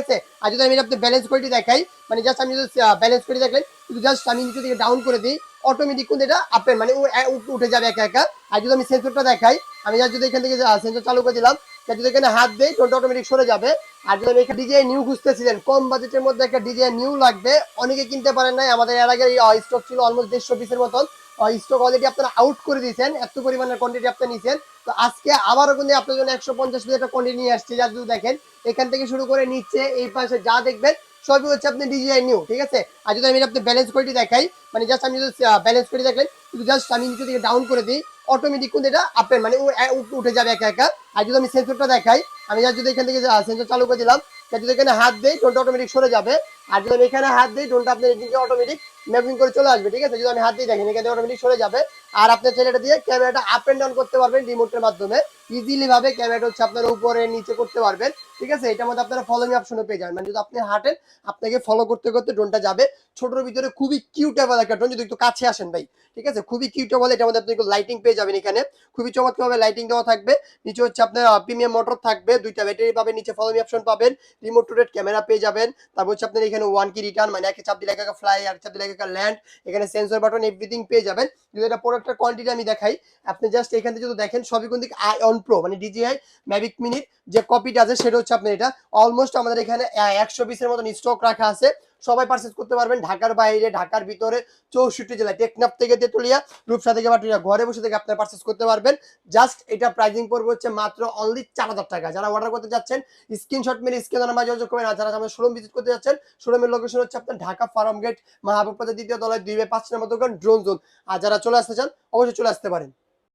আছে? আর যদি আমি আপনার ব্যালেন্স কোয়ালিটি দেখাই মানে জাস্ট আমি যদি ব্যালেন্স কোয়ালিটি দেখলেন শুধু জাস্ট আমি নিচে থেকে ডাউন করে দিই অটোমেটিক কিন্তু এটা আপের মানে ও উঠে- যাবে একা একা। আর যদি আমি সেন্সরটা দেখাই, আমি just যদি এখান থেকে সেন্সর চালু করে দিলাম যদি এখানে হাত দেই টোনটা অটোমেটিক সরে যাবে। আর যদি আমি একটা ডিজে নিউ খুঁজতেছিলেন, কম বাজেটের মধ্যে একটা ডিজে নিউ লাগবে, অনেকে কিনতে পারেন নাই, আমাদের এর আগে স্টক ছিল অলমোস্ট দেড়শো পিসের মতন। স্টক অলরেডি আপনারা আউট করে দিয়েছেন, এত পরিমাণের কোয়ান্টিটি আপনি নিছেন তো আজকে আবারও কিন্তু আপনার জন্য একশো পঞ্চাশ পিস একটা কোয়ান্টিটি নিয়ে আসছে, যা যদি দেখেন। এখান থেকে শুরু করে নিচ্ছে এই পাশে যা দেখবেন, সবই হচ্ছে আপনি ডিজিআই নিউ ঠিক আছে? আর যদি আমি আপনি ব্যালেন্স কোয়ালিটি দেখাই মানে জাস্ট আমি যদি ব্যালেন্স কোয়ালিটি দেখলেন কিন্তু জাস্ট আমি নিচে থেকে ডাউন করে দিই অটোমেটিক কিন্তু এটা আপের মানে উঠে- যাবে একা একা। আর যদি আমি সেন্সরটা দেখাই, আমি যদি এখান থেকে সেন্সর চালু করে দিলাম যদি এখানে হাত দেই টোনটা অটোমেটিক সরে যাবে। আর যদি আমি এখানে হাত দিই টোনটা আপনার অটোমেটিক ম্যাপিং করে চলে আসবে, ঠিক আছে? যদি আমি হাত দিয়ে দেখেন, এখানে অটোমেটিক সরে যাবে। আর আপনার ছেলেটা দিয়ে ক্যামেরাটা আপ এন্ড ডাউন করতে পারবেন রিমোটের মাধ্যমে। ইজিলি ভাবে ক্যামেরাটা হচ্ছে আপনার উপরে, নিচে করতে পারবেন। ঠিক আছে? এটার মধ্যে আপনারা ফলোইং অপশনও পেয়ে যাবেন। মানে যদি আপনি হাঁটেন, আপনাকে ফলো করতে করতে ড্রোনটা যাবে। ছোটর ভিতরে খুবই কিউটেবল একটা ড্রোন যদি একটু কাছে আসেন ভাই। ঠিক আছে? খুবই কিউটেবল এটার মধ্যে আপনি লাইটিং পেয়ে যাবেন এখানে। খুবই চমৎকার ভাবে লাইটিং দেওয়া থাকবে। নিচে হচ্ছে আপনার প্রিমিয়াম মোটর থাকবে। দুইটা ব্যাটারি পাবেন, নিচে ফলোমি অপশন পাবেন। রিমোট টু ক্যামেরা পেয়ে যাবেন। তারপর হচ্ছে আপনার এখানে ওয়ান কি রিটার্ন মানে একে চাপ দিলে একা ফ্লাই আর চাপ দিলে একা ল্যান্ড এখানে সেন্সর বাটন এভরিথিং পেয়ে যাবেন। যদি এটা প্রোডাক্টের কোয়ান্টিটি আমি দেখাই, আপনি জাস্ট এখান থেকে যদি দেখেন, সবই কিন্তু আই অন প্রো মানে ডিজিআই ম্যাভিক মিনিট যে কপিটা আছে, সেটা হচ্ছে আপনার এটা। অলমোস্ট আমাদের এখানে একশো পিসের মতন স্টক রাখা আছে। সবাই পারচেস করতে পারবেন ঢাকার বাইরে, ঢাকার ভিতরে, চৌষট্টি জেলায়, টেকনাফ থেকে তেতুলিয়া, রূপসা থেকে বাটুলিয়া, ঘরে বসে থেকে আপনার পারচেস করতে পারবেন। জাস্ট এটা প্রাইজিং পড়বে হচ্ছে মাত্র অনলি চার হাজার টাকা। যারা অর্ডার করতে যাচ্ছেন স্ক্রিনশট মেরে স্ক্রিন নাম্বার যোগাযোগ করবেন। আর যারা আমাদের শোরুম ভিজিট করতে যাচ্ছেন শোরুমের লোকেশন হচ্ছে আপনার ঢাকা ফার্ম গেট মাহবুব দ্বিতীয় তলায়, দুই বাই পাঁচ নম্বর দোকান ড্রোন জোন আর যারা চলে আসতে চান, অবশ্যই চলে আসতে পারেন।